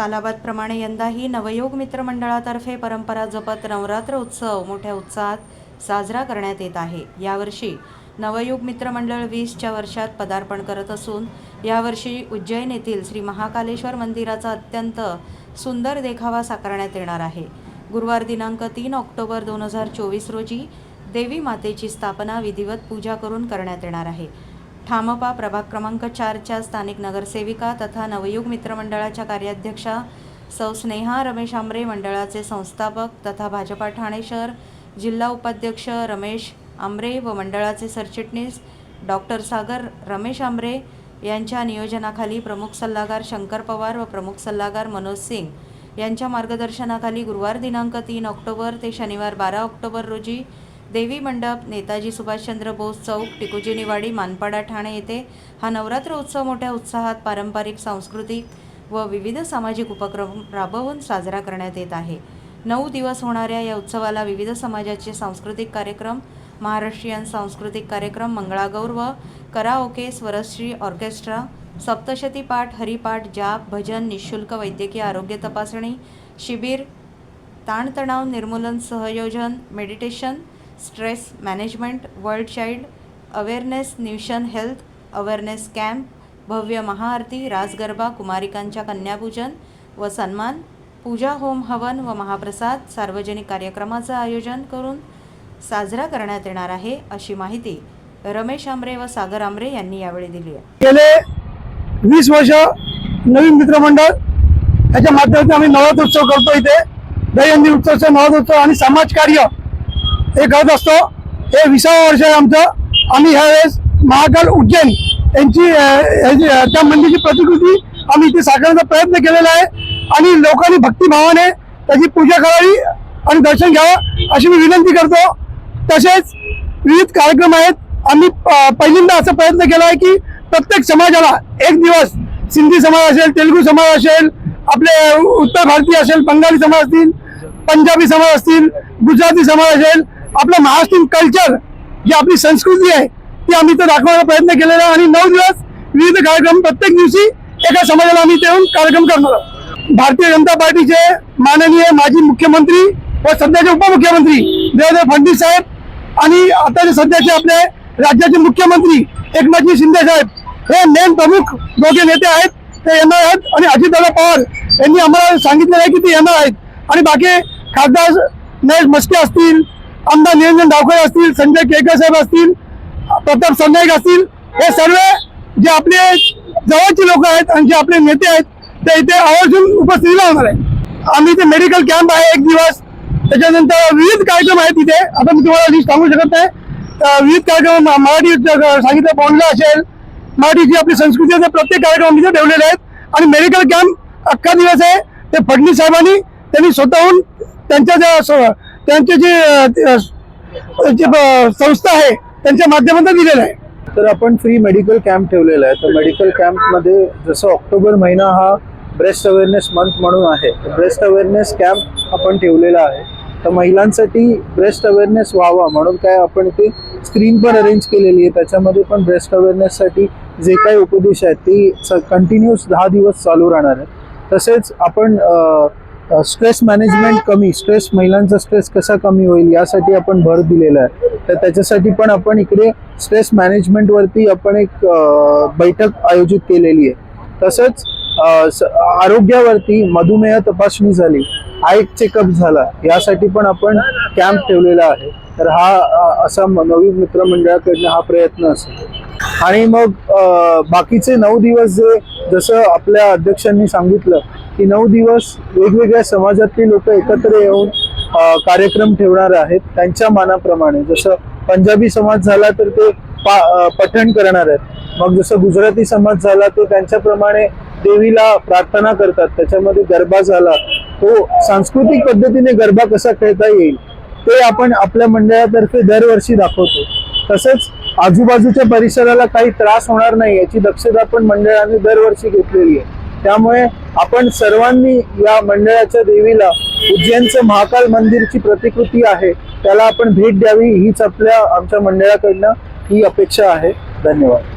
सालाबादप्रमाणे यंदाही नवयोग मित्रमंडळातर्फे परंपरा जपत नवरात्र उत्सव मोठ्या उत्साहात साजरा करण्यात येत आहे. यावर्षी नवयुग मित्रमंडळ वीसच्या वर्षात पदार्पण करत असून यावर्षी उज्जैन येथील श्री महाकालेश्वर मंदिराचा अत्यंत सुंदर देखावा साकारण्यात येणार आहे. गुरुवार दिनांक तीन ऑक्टोबर दोन हजार चोवीस रोजी देवी मातेची स्थापना विधिवत पूजा करून करण्यात येणार आहे. ठामपा प्रभाग क्रमांक चारच्या स्थानिक नगरसेविका तथा नवयुग मित्रमंडळाच्या कार्याध्यक्षा सौ स्नेहा रमेश आंबरे मंडळाचे संस्थापक तथा भाजपा ठाणे शहर जिल्हा उपाध्यक्ष रमेश आंबरे व मंडळाचे सरचिटणीस डॉक्टर सागर रमेश आंबरे यांच्या नियोजनाखाली प्रमुख सल्लागार शंकर पवार व प्रमुख सल्लागार मनोज सिंग. यांच्या मार्गदर्शनाखाली गुरुवार दिनांक तीन ऑक्टोबर ते शनिवार बारा ऑक्टोबर रोजी देवी मंडप नेताजी सुभाषचंद्र बोस चौक टिकुजिनीवाडी मानपाडा ठाणे येथे हा नवरात्र उत्सव मोठ्या उत्साहात पारंपरिक सांस्कृतिक व विविध सामाजिक उपक्रम राबवून साजरा करण्यात येत आहे. नऊ दिवस होणाऱ्या या उत्सवाला विविध समाजाचे सांस्कृतिक कार्यक्रम महाराष्ट्रीयन सांस्कृतिक कार्यक्रम मंगळागौर व कराओके स्वरश्री ऑर्केस्ट्रा सप्तशती पाठ हरिपाठ जाप भजन निशुल्क वैद्यकीय आरोग्य तपासणी शिबिर ताणतणाव निर्मूलन सहयोजन meditation stress management world child awareness nutrition health awareness camp भव्य महाआरती राजगरबा कुमारिकांच्या कन्यापूजन व सन्मान पूजा होम हवन व महाप्रसाद सार्वजनिक कार्यक्रमाचं आयोजन करून साजरा करण्यात येणार आहे अशी माहिती रमेश आमरे व सागर आमरे यांनी यावेळी दिली आहे. गेले वीस वर्ष नवीन मित्रमंडळ याच्या माध्यमातून आम्ही नवरात्रोत्सव करतो इथे. दहीहंदी उत्सव नवरात्रोत्सव आणि समाजकार्य हे करत असतो. हे विसावं वर्ष आहे आमचं. आम्ही ह्यावेळेस महाकाल उज्जैन यांची ह्याची, त्या मंदिरची प्रतिकृती आम्ही इथे साकारण्याचा प्रयत्न केलेला आहे. आणि लोकांनी भक्तिभावाने त्याची पूजा करावी आणि दर्शन घ्यावं अशी मी विनंती करतो. तसेच विविध कार्यक्रम आहेत. आम्ही पहिल्यांदा असा प्रयत्न केला आहे की प्रत्येक समाजाला एक दिवस सिंधी समाज असेल तेलुगू समाज असेल आपले उत्तर भारतीय असेल बंगाली समाज असतील पंजाबी समाज असतील गुजराती समाज असेल आपलं महाराष्ट्रीयन कल्चर जी आपली संस्कृती आहे ती आम्ही इथं दाखवण्याचा प्रयत्न केलेला आहे. आणि नऊ दिवस विविध कार्यक्रम प्रत्येक दिवशी एका समाजाला आम्ही येऊन कार्यक्रम करणार आहोत. भारतीय जनता पार्टीचे माननीय माजी मुख्यमंत्री व सध्याचे उपमुख्यमंत्री देवेंद्र फडणवीस साहेब आणि आताचे सध्याचे आपले राज्याचे मुख्यमंत्री एकनाथजी शिंदे साहेब हे मेन प्रमुख दोघे नेते आहेत ते येणार आहेत. आणि अजितदादा पवार यांनी आम्हाला सांगितलेलं आहे की ते येणार आहेत. आणि बाकी खासदार महेश मस्के असतील आमदार निरंजन डावखरे असतील संजय केकर साहेब असतील प्रताप सरनाईक असतील हे सर्व जे आपले जवळचे लोक आहेत आणि जे आपले नेते आहेत ते इथे आवर्जून उपस्थितीला होणार आहे आम्ही इथे मेडिकल कॅम्प आहे एक दिवस. त्याच्यानंतर विविध कार्यक्रम आहेत तिथे आता मी तुम्हाला लिस्ट सांगू शकत नाही. विविध कार्यक्रम मराठी सांगितलं बोलणं असेल मराठी जी आपली संस्कृती आहे ते प्रत्येक कार्यक्रम तिथे ठेवलेले आहेत. आणि मेडिकल कॅम्प अख्खा दिवस आहे. ते फडणवीस साहेबांनी त्यांनी स्वतःहून त्यांच्या ज्या त्यांचे जे ते, जे संस्था आहे त्यांच्या माध्यमातून दिलेलं आहे. तर आपण फ्री मेडिकल कॅम्प ठेवलेला आहे. तर मेडिकल कॅम्पमध्ये जसं ऑक्टोबर महिना हा ब्रेस्ट अवेअरनेस मंथ म्हणून आहे तर ब्रेस्ट अवेअरनेस कॅम्प आपण ठेवलेला आहे. तर महिलांसाठी ब्रेस्ट अवेअरनेस व्हावा म्हणून काय आपण ते स्क्रीन पण अरेंज केलेली आहे. त्याच्यामध्ये पण ब्रेस्ट अवेअरनेससाठी जे काही उपदेश आहेत ते कंटिन्यूस दहा दिवस चालू राहणार आहेत. तसेच आपण स्ट्रेस मॅनेजमेंट कमी स्ट्रेस महिलांचा स्ट्रेस कसा कमी होईल यासाठी आपण भर दिलेला आहे. तर त्याच्यासाठी पण आपण इकडे स्ट्रेस मॅनेजमेंटवरती आपण एक बैठक आयोजित केलेली आहे. तसंच स- आरोग्यावरती मधुमेह तपासणी झाली आय चेकअप झाला यासाठी पण आपण कॅम्प ठेवलेला आहे. तर हा असा म- नवीन मित्रमंडळाकडनं हा प्रयत्न असेल. आणि मग बाकीचे नऊ दिवस जे जसं आपल्या अध्यक्षांनी सांगितलं की नऊ दिवस वेगवेगळ्या समाजातली लोक एकत्र येऊन कार्यक्रम ठेवणार आहेत त्यांच्या मानाप्रमाणे. जसं पंजाबी समाज झाला तर ते पा पठण करणार आहेत. मग जसं गुजराती समाज झाला तर त्यांच्याप्रमाणे देवीला प्रार्थना करतात. त्याच्यामध्ये गरबा झाला. तो सांस्कृतिक पद्धतीने गरबा कसा खेळता येईल ते आपण आपल्या मंडळातर्फे दरवर्षी दाखवतो. तसंच आजूबाजूच्या परिसराला काही त्रास होणार नाही याची दक्षता पण मंडळाने दरवर्षी घेतलेली आहे. त्यामुळे आपण सर्वांनी या मंडळाच्या देवीला उज्जैनचं महाकाल मंदिरची प्रतिकृती आहे त्याला आपण भेट द्यावी हीच आपल्या आमच्या मंडळाकडनं ही अपेक्षा आहे. धन्यवाद.